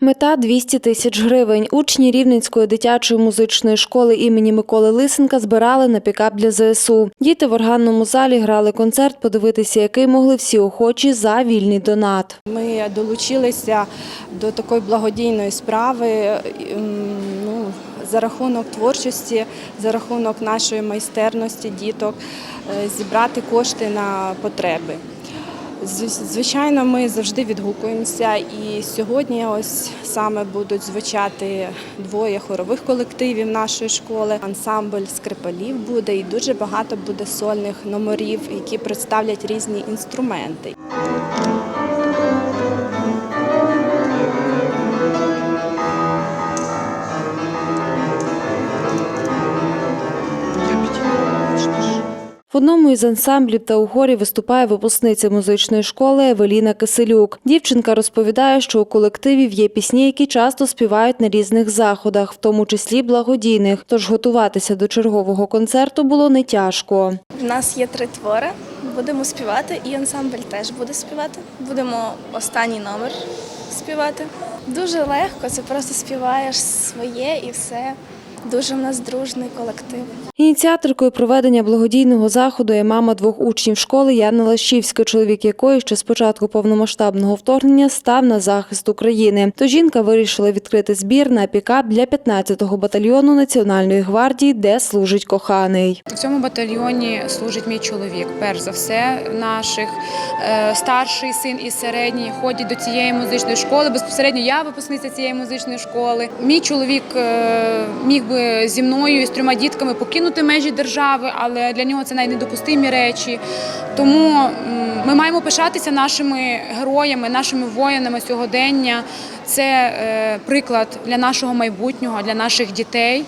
Мета 200 тисяч гривень. Учні Рівненської дитячої музичної школи імені Миколи Лисенка збирали на пікап для ЗСУ. Діти в органному залі грали концерт, подивитися який могли всі охочі за вільний донат. Ми долучилися до такої благодійної справи ем, ну, за рахунок творчості, за рахунок нашої майстерності діток, е, зібрати кошти на потреби. Звичайно, ми завжди відгукуємося, і сьогодні ось саме будуть звучати двоє хорових колективів нашої школи. Ансамбль скрипалів буде і дуже багато буде сольних номерів, які представлять різні інструменти. В одному із ансамблів та у хорі виступає випускниця музичної школи Евеліна Киселюк. Дівчинка розповідає, що у колективів є пісні, які часто співають на різних заходах, в тому числі благодійних. Тож готуватися до чергового концерту було не тяжко. У нас є три твори. Будемо співати, і ансамбль теж буде співати. Будемо останній номер співати. Дуже легко, це просто співаєш своє і все. Дуже в нас дружний колектив. Ініціаторкою проведення благодійного заходу є мама двох учнів школи Яна Лащівська, чоловік якої ще з початку повномасштабного вторгнення став на захист України. То жінка вирішила відкрити збір на пікап для 15-го батальйону Національної гвардії, де служить коханий. В цьому батальйоні служить мій чоловік. Перш за все, наших е, старший син і середній ходять до цієї музичної школи. Безпосередньо я випускниця цієї музичної школи. Мій чоловік е, міг би зі мною і з трьома дітками покинути межі держави, але для нього це найнедопустимі речі. Тому ми маємо пишатися нашими героями, нашими воїнами сьогодення. Це е, приклад для нашого майбутнього, для наших дітей.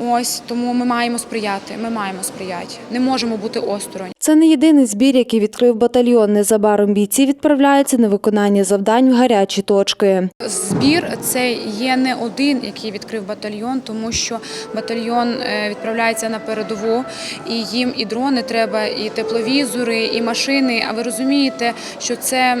Ось тому ми маємо сприяти. Ми маємо сприяти. Не можемо бути осторонь. Це не єдиний збір, який відкрив батальйон. Незабаром бійці відправляються на виконання завдань в гарячі точки. Збір це є не один, який відкрив батальйон, тому що батальйон е, відправляється на передову, і їм і дрони треба, і тепловізори, і машини. А ви розумієте, що це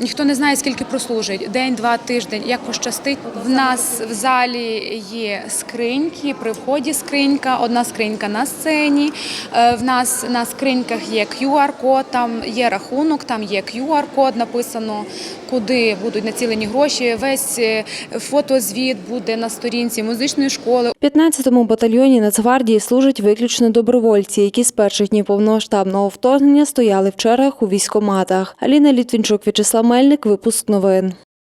ніхто не знає, скільки прослужить день, два, тиждень. Як пощастить. В нас в залі є скриньки. При вході скринька, одна скринька на сцені. Е, В нас на скриньках є QR-код, там є рахунок, там є QR-код, написано, куди будуть націлені гроші. Весь е, фотозвіт буде на сторінці музичної школи. В 15-му батальйоні Нацгвардії служать виключно добровольці, які з перших днів повномасштабного вторгнення стояли в чергах у військоматах. Аліна Літвінчук, В'ячеслав Мельник, випуск новин.